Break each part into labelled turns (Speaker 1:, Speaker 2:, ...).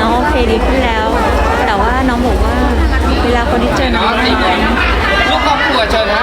Speaker 1: น้
Speaker 2: อง
Speaker 1: โอเคดีขึ้นแล้ว แต่ว่าน้องบอกว่า เวลาคนที่เจอน้อ
Speaker 2: งไม่ได้ ทุกครอบครัวเจอญนะ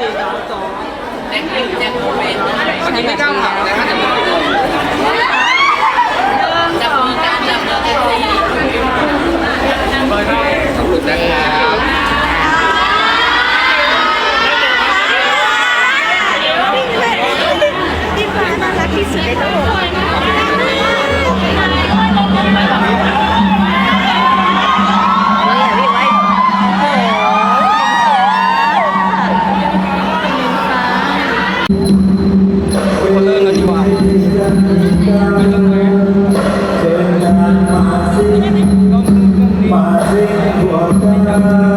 Speaker 1: จริงๆแล้วจบแอค
Speaker 2: ติ้งยั
Speaker 3: งโม
Speaker 1: เม
Speaker 2: นต์
Speaker 1: ใช่ไหม
Speaker 2: ครับ Thank you.